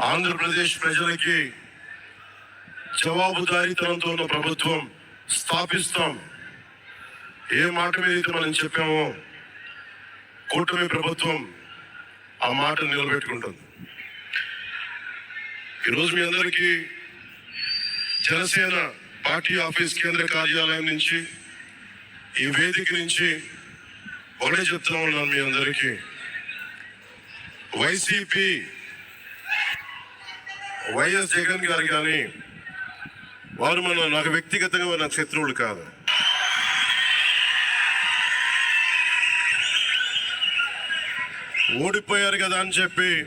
ఆంధ్రప్రదేశ్ ప్రజలకి జవాబుదారీతనంతో ఉన్న ప్రభుత్వం స్థాపిస్తాం. ఏ మాట మీద అయితే మనం చెప్పామో కూటమి ప్రభుత్వం ఆ మాట నిలబెట్టుకుంటుంది. ఈరోజు మీ అందరికీ జనసేన పార్టీ ఆఫీస్ కేంద్ర కార్యాలయం నుంచి ఈ వేదిక నుంచి ఒకటే చెప్తా ఉన్నాను మీ అందరికీ. వైసీపీ వైఎస్ జగన్ గారు కానీ వారు మన నాకు వ్యక్తిగతంగా నాకు శత్రువులు కాదు. ఓడిపోయారు కదా అని చెప్పి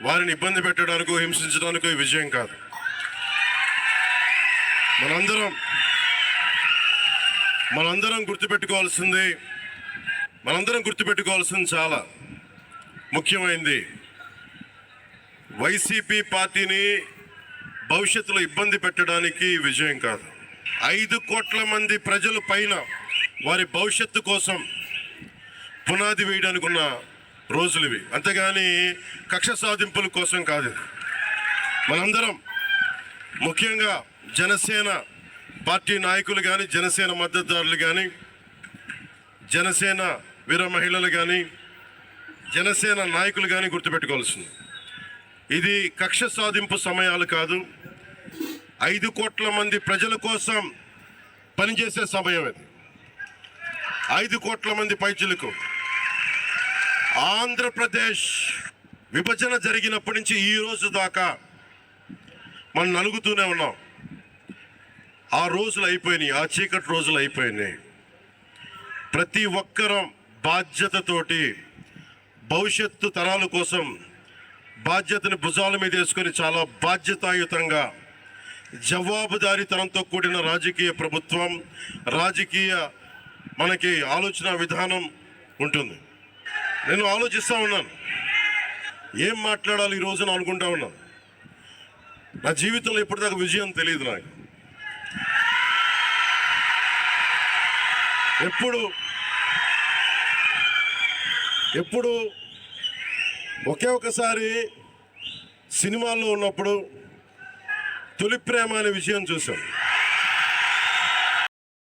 వారిని ఇబ్బంది పెట్టడానికో హింసించడానికో విజయం కాదు. మనందరం మనందరం గుర్తుపెట్టుకోవాల్సింది మనందరం గుర్తుపెట్టుకోవాల్సింది చాలా ముఖ్యమైంది. వైసీపీ పార్టీని భవిష్యత్తులో ఇబ్బంది పెట్టడానికి విజయం కాదు. ఐదు కోట్ల మంది ప్రజల పైన వారి భవిష్యత్తు కోసం పునాది వేయడానికి ఉన్న రోజులు ఇవి. అంతేగాని కక్ష సాధింపుల కోసం కాదు మనందరం ముఖ్యంగా జనసేన పార్టీ నాయకులు కానీ జనసేన మద్దతుదారులు కానీ జనసేన వీర మహిళలు కానీ జనసేన నాయకులు కానీ గుర్తుపెట్టుకోవాల్సింది. ఇది కక్ష సాధింపు సమయాలు కాదు. ఐదు కోట్ల మంది ప్రజల కోసం పనిచేసే సమయం ఇది. ఐదు కోట్ల మంది పైచులకు ఆంధ్రప్రదేశ్ విభజన జరిగినప్పటి నుంచి ఈ రోజు దాకా మనం నలుగుతూనే ఉన్నాం. ఆ రోజులు అయిపోయినాయి ఆ చీకటి రోజులు అయిపోయినాయి. ప్రతి ఒక్కరం బాధ్యతతోటి భవిష్యత్తు తరాల కోసం బాధ్యతను భుజాల మీద వేసుకొని చాలా బాధ్యతాయుతంగా జవాబుదారీతనంతో కూడిన రాజకీయ ప్రభుత్వం రాజకీయ మనకి ఆలోచన విధానం ఉంటుంది. నేను ఆలోచిస్తూ ఉన్నాను. ఏం మాట్లాడాలి ఈ రోజున అనుకుంటా ఉన్నాను. నా జీవితంలో ఇప్పటిదాకా విజయం తెలియదు నాకు. ఎప్పుడు ఎప్పుడు ఒకే ఒకసారి సినిమాల్లో ఉన్నప్పుడు తొలి ప్రేమ అనే విషయం చూసాం